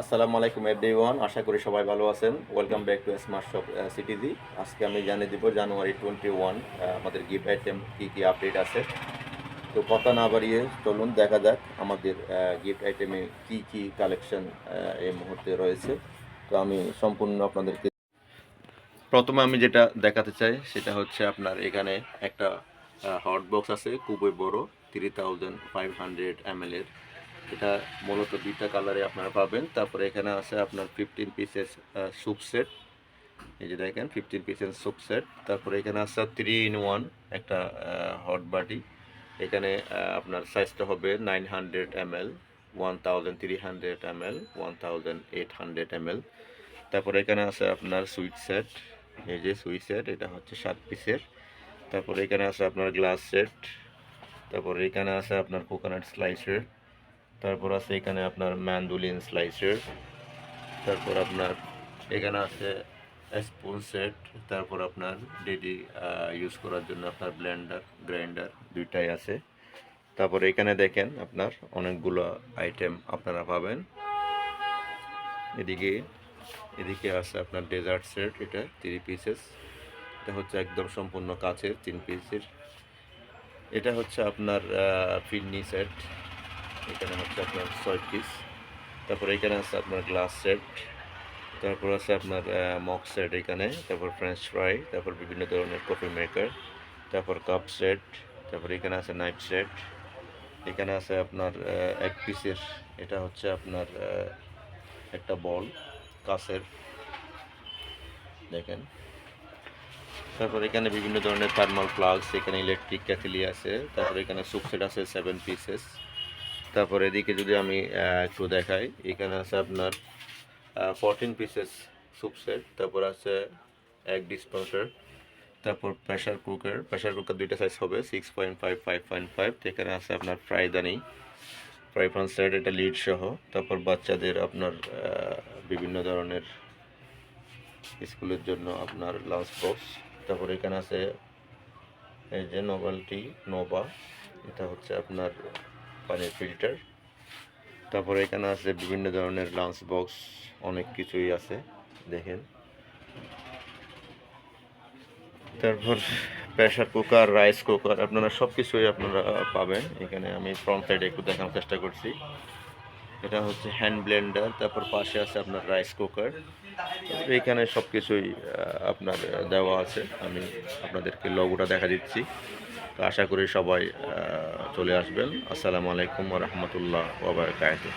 আসসালামু আলাইকুম এভরিওয়ান আশা করি সবাই ভালো আছেন। Welcome back to smart shop CTG আজকে আমি জানিয়ে দেবো জানুয়ারি টোয়েন্টি ওয়ান আমাদের গিফট আইটেম কী কী আপডেট আছে। তো কথা না বাড়িয়ে চলুন, দেখা যাক আমাদের গিফট আইটেমে কী কী কালেকশন এই মুহূর্তে রয়েছে। তো আমি সম্পূর্ণ আপনাদেরকে প্রথমে আমি যেটা দেখাতে চাই, সেটা হচ্ছে আপনার এখানে একটা হট বক্স আছে, খুবই বড় three thousand five hundred M এর। এটা মূলত দুইটা কালারে আপনারা পাবেন। তারপরে এখানে আছে আপনার ফিফটিন পিসেস স্যুপ সেট এই যে দেখেন ফিফটিন পিসেস স্যুপ সেট তারপরে এখানে আছে থ্রি ইন ওয়ান একটা হট বাটি। এখানে আপনার সাইজটা হবে nine hundred M L one thousand three hundred M L one eight hundred M L তারপরে এখানে আছে আপনার সুইট সেট এই যে সুইট সেট এটা হচ্ছে সাত পিসের তারপরে এখানে আছে আপনার গ্লাস সেট তারপরে এখানে আছে আপনার কোকোনাট স্লাইসের তারপর আছে এখানে আপনার ম্যান্ডোলিন স্লাইসের তারপর আপনার এখানে আছে স্পুন সেট তারপর আপনার ডেডি ইউজ করার জন্য আপনার ব্লেন্ডার গ্রাইন্ডার দুইটাই আছে। তারপর এখানে দেখেন আপনার অনেকগুলো আইটেম আপনারা পাবেন। এদিকে এদিকে আছে আপনার ডেজার্ট সেট এটা থ্রি পিসেস এটা হচ্ছে একদম সম্পূর্ণ কাচের তিন পিসের এটা হচ্ছে আপনার ফিডনি সেট এখানে হচ্ছে আপনার ছয় পিস তারপর এখানে আছে আপনার গ্লাস সেট তারপর আছে আপনার মক সেট এখানে, তারপর ফ্রেঞ্চ ফ্রাই তারপর বিভিন্ন ধরনের কফি মেকার তারপর কাপ সেট তারপর এখানে আছে নাইফ সেট এখানে আছে আপনার এক পিসের এটা হচ্ছে আপনার একটা বল কাছের দেখেন। তারপর এখানে বিভিন্ন ধরনের থার্মাল প্লাগস এখানে ইলেকট্রিক ক্যাথিলি আছে, তারপর এখানে সুপ সেট আছে সেভেন পিসেস তারপর এদিকে যদি আমি একটু দেখাই, এখানে আছে আপনার ফোরটিন পিসেস সুপ সেট তারপর আছে এক ডিসপেন্সার তারপর প্রেশার কুকার প্রেশার কুকার দুইটা সাইজ হবে six point five five point five এখানে আছে আপনার ফ্রাইদানি ফ্রাই প্যান সেট এটা লিড সহ, তারপর বাচ্চাদের আপনার বিভিন্ন ধরনের স্কুলের জন্য আপনার লাঞ্চ বক্স তারপর এখানে আছে এই যে নোভেলটি নোভা এটা হচ্ছে আপনার পানির ফিল্টার। তারপরে এখানে আছে বিভিন্ন ধরনের লাঞ্চ বক্স অনেক কিছুই আছে, দেখেন। তারপর প্রেশার কুকার রাইস কুকার আপনারা সব কিছুই আপনারা পাবেন। এখানে আমি ফ্রন্ট সাইডে একটু দেখানোর চেষ্টা করছি। এটা হচ্ছে হ্যান্ড ব্লেন্ডার তারপর পাশে আছে আপনার রাইস কুকার এখানে সব কিছুই আপনার দেওয়া আছে। আমি আপনাদেরকে লগোটা দেখা দিচ্ছি। তো আশা করি সবাই চলে আসবেন। আসসালামু আলাইকুম রহমতুল্লাহ ওবরাকাতুহ